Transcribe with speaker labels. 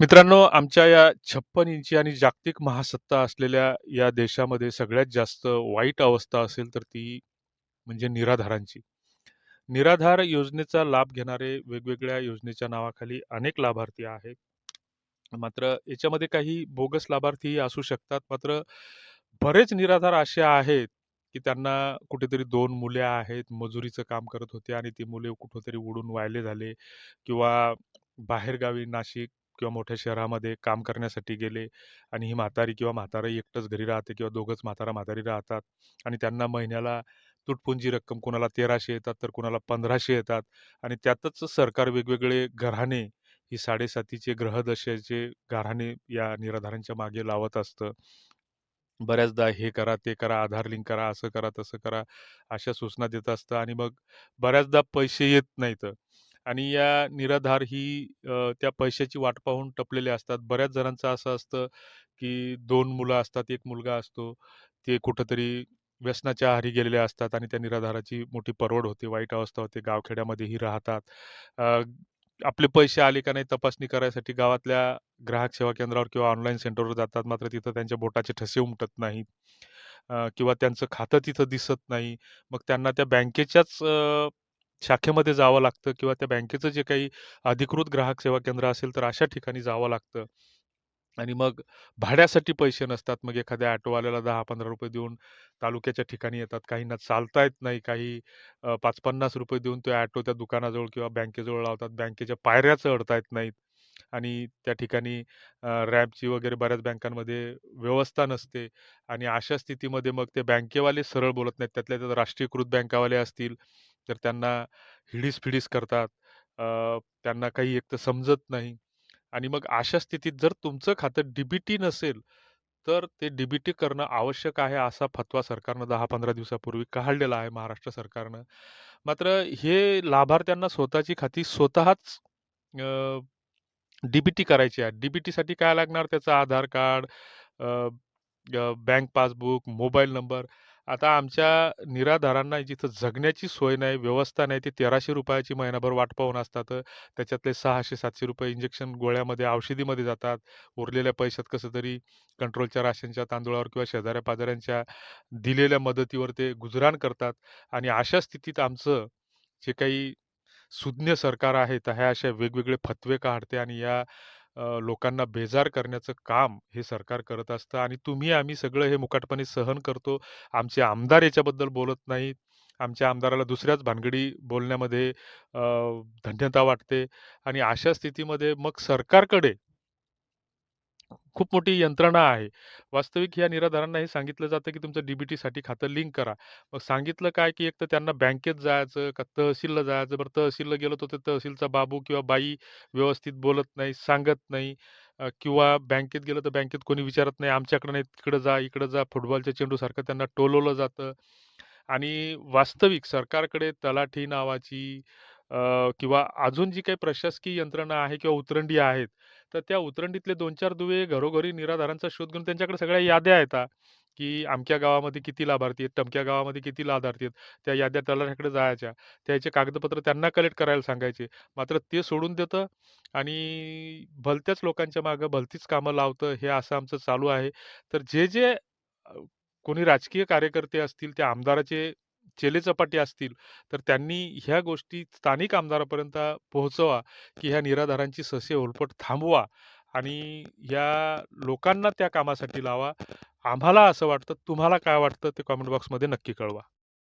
Speaker 1: मित्रांनो, आमच्या या 56 इंची आणि जागतिक महासत्ता असलेल्या या देशामध्ये सगळ्यात जास्त वाईट अवस्था असेल तर ती म्हणजे निराधारांची. निराधार योजनेचा लाभ घेणारे वेगवेगळ्या योजनेच्या नावाखाली अनेक लाभार्थी आहेत. मात्र याच्यामध्ये काही बोगस लाभार्थीही असू शकतात. मात्र बरेच निराधार असे आहेत, की त्यांना कुठेतरी दोन मुले आहेत, मजुरीचं काम करत होते आणि ती मुले कुठेतरी उडून वायले झाले किंवा बाहेरगावी नाशिक किंवा मोठ्या शहरामध्ये काम करण्यासाठी गेले आणि ही म्हातारी किंवा म्हातारा एकटंच घरी राहते किंवा दोघंच म्हातारा-म्हातारी राहतात आणि त्यांना महिन्याला तुटपुंजी रक्कम कोणाला तेराशे येतात, तर कोणाला पंधराशे येतात आणि त्यातच सरकार वेगवेगळे घराणे ही 7.5चे ग्रहदशेचे घराणे या निराधारांच्या मागे लावत असतं. बऱ्याचदा हे करा, ते करा, आधार लिंक करा, असं करा, तसं करा, अशा सूचना देत असतं आणि मग बऱ्याचदा पैसे येत नाहीत. आणि या निराधार ही अ, त्या पैशाची वाट पाहून टपलेले असतात. बऱ्याच जणांचं असं असतं, की 2 मुलं असतात, 1 मुलगा असतो. ते कुठेतरी व्यसनाच्या आहारी गेलेले असतात आणि त्या निराधाराची मोठी परवड होते, वाईट अवस्था होते. गावखेड्यामध्येही राहतात. अ, आपले पैसे आले का नाही तपासणी करायसाठी गावातल्या ग्राहक सेवा केंद्रावर किंवा ऑनलाईन सेंटरवर जातात. मात्र तिथं त्यांच्या बोटाचे ठसे उमटत नाहीत. अ, किंवा त्यांचं खातं तिथं दिसत नाही. मग त्यांना त्या बँकेच्याच अ, शाखेमध्ये जावं लागतं किंवा त्या बँकेचं जे काही अधिकृत ग्राहक सेवा केंद्र असेल, तर अशा ठिकाणी जावं लागतं. आणि मग भाड्यासाठी पैसे नसतात. मग एखाद्या ॲटोवाल्याला दहा पंधरा रुपये देऊन तालुक्याच्या ठिकाणी येतात. काहींना चालता येत नाही. काही पाच पन्नास रुपये देऊन तो ॲटो त्या दुकानाजवळ किंवा बँकेजवळ लावतात. बँकेच्या पायऱ्या चढता येत नाहीत आणि त्या ठिकाणी अ, रॅम्पची वगैरे बऱ्याच बँकांमध्ये व्यवस्था नसते आणि अशा स्थितीमध्ये मग ते बँकेवाले सरळ बोलत नाहीत. त्यातल्या त्यात राष्ट्रीयकृत बँकावाले असतील, तर त्यांना हिडीस-फिडीस करतात. त्यांना काही एक तर समजत नाही आणि मग अशा स्थितीत जर तुमचं खातं डी नसेल, तर ते डी करणं आवश्यक आहे, असा फतवा सरकारनं 10-15 दिवसापूर्वी काढलेला आहे महाराष्ट्र सरकारनं. मात्र हे लाभार्थ्यांना स्वतःची खाती स्वतःच डीबीटी करायची आहे. डी-बी-टीसाठी काय लागणार? त्याचं Aadhaar card, bank passbook, mobile number. आता आमच्या निराधारांना जिथं जगण्याची सोय नाही, व्यवस्था नाही, ते तेराशे रुपयाची महिनाभर वाट पाहून असतात. त्याच्यातले ₹600-700 इंजेक्शन गोळ्यामध्ये, औषधीमध्ये जातात. उरलेल्या पैशात कसं तरी कंट्रोलच्या राशनच्या तांदूळावर किंवा शेजाऱ्या-पाजाऱ्यांच्या दिलेल्या मदतीवर ते गुजराण करतात आणि अशा स्थितीत आमचं जे काही सुज्ञ सरकार आहे, तर ह्या अशा वेगवेगळे फतवे काढते आणि या लोकांना बेजार करण्याचं काम हे सरकार करत असतं आणि तुम्ही आम्ही सगळं हे मुकाटपणे सहन करतो. आमचे आमदार याच्याबद्दल बोलत नाहीत. आमच्या आमदाराला दुसऱ्याच भानगडी बोलण्यामध्ये धन्यता वाटते आणि अशा स्थितीमध्ये मग सरकारकडे खूप मोठी यंत्रणा आहे. वास्तविक ह्या निराधारांना हे सांगितलं जातं, की तुमचं डी-बी-टीसाठी खातं लिंक करा. मग सांगितलं काय, की एक तर त्यांना बँकेत जायचं का तहसीलला जायचं. बरं तहसीलला गेलो तर ते तहसीलचा बाबू किंवा बाई व्यवस्थित बोलत नाही, सांगत नाही अ, किंवा बँकेत गेलं तर बँकेत कोणी विचारत नाही. आमच्याकडे नाही, तिकडं जा, इकडं जा. फुटबॉलच्या चेंडूसारखं त्यांना टोलवलं जातं आणि वास्तविक सरकारकडे तलाठी नावाची अ, किंवा अजून जी काही प्रशासकीय यंत्रणा आहे किंवा उतरंडी आहेत, तर त्या उतरंडीतले 2-4 दुवे घरोघरी निराधारांचा शोध घेऊन त्यांच्याकडे सगळ्या याद्या येतात, की अमक्या गावामध्ये किती लाभार्थी आहेत, टमक्या गावामध्ये किती लाभार्थी आहेत. त्या याद्या तलाठ्याकडे जायच्या. त्याचे कागदपत्र त्यांना कलेक्ट करायला सांगायचे. मात्र ते सोडून देतं आणि भलत्याच लोकांच्या मागे भलतीच कामं लावतं, हे असं आमचं चालू आहे. तर जे, जे अ, कोणी राजकीय कार्यकर्ते असतील, त्या आमदाराचे चेलेचपाटी असतील, तर त्यांनी ह्या गोष्टी स्थानिक आमदारापर्यंत पोहोचवा, की ह्या निराधारांची ससे ओलपट थांबवा आणि या लोकांना त्या कामासाठी लावा. आम्हाला असं वाटतं. तुम्हाला काय वाटतं ते कॉमेंट बॉक्समध्ये नक्की कळवा.